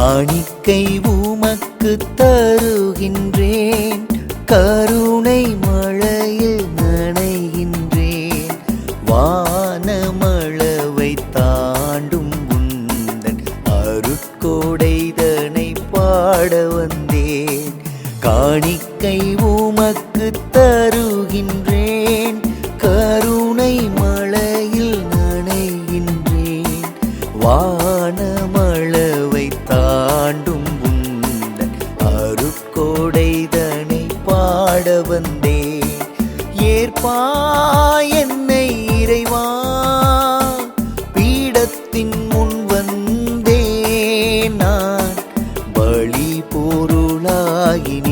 காணிக்கை உமக்கு தருகின்றேன். கருணை மழையில் நனைகின்றேன். வானமளவை தாண்டும் உந்தன் அருட்கொடைதனை பாட வந்தேன். காணிக்கை உமக்கு தருகின்றேன். கரு ஏற்பா என்னை இறைவா? பீடத்தின் முன் வந்தே நான். பழி பொருளாகினி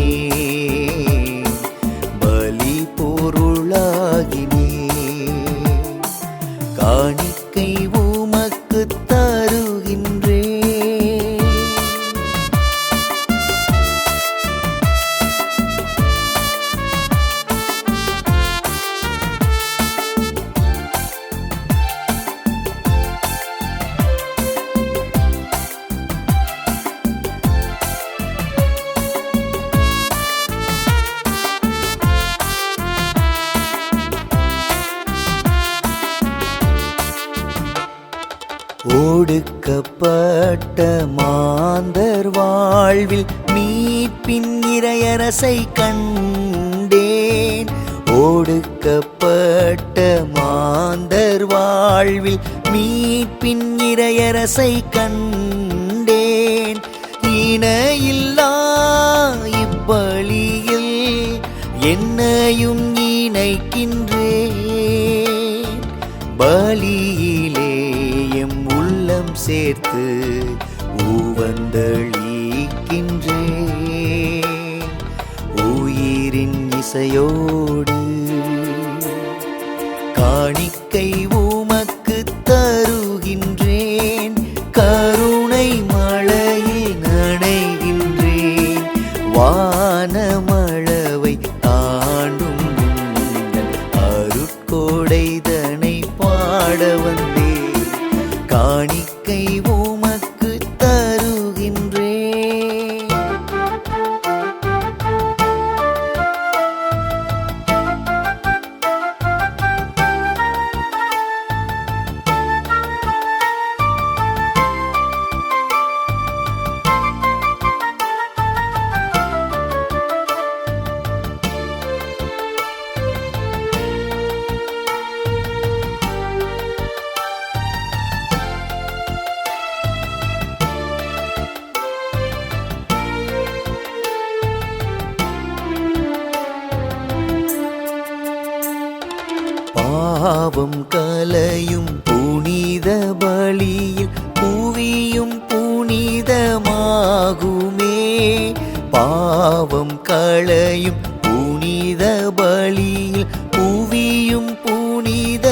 ஒடுக்கப்பட்ட மாந்தர் வாழ்வில் மீட்பின் இறையரசை கண்டேன். ஒடுக்கப்பட்ட மாந்தர் வாழ்வில் மீட்பின் இறையரசை கண்டேன். இணையில்லா இப்பலியில் என்னையும் இணைக்கின்றேன். பலியிலே சேர்த்து ஊவந்தளிக்கின்றேன். உயிரின் இசையோடு காணிக்கை உமக்கு தருகின்றேன். கருணை மழையில் நனைகின்றேன் வானமளவை தாண்டும் த காணிக்கை உமக்கு பாவம் கலையும் புனித பலியில் புவியும் புனிதமாகுமே. பாவம் களையும் புனித பலியில் புவியும் புனிதமாகுமே.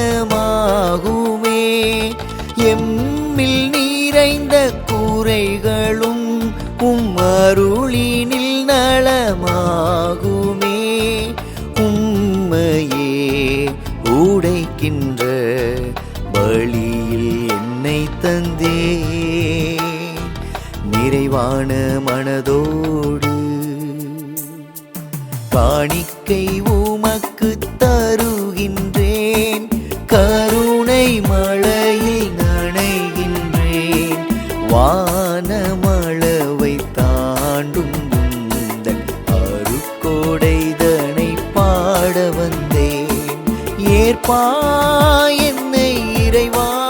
எம்மில் நிறைந்த கூரைகளும் உம் அருளினில் நலமாகுமே உடைக்கின்ற வழியில் என்னை தந்தே. நிறைவான மனதோடு காணிக்கை உமக்கு தருகின்றேன். கருணை மழையில் நனைகின்றேன். வானம் காப்பாய் என்னை இறைவா.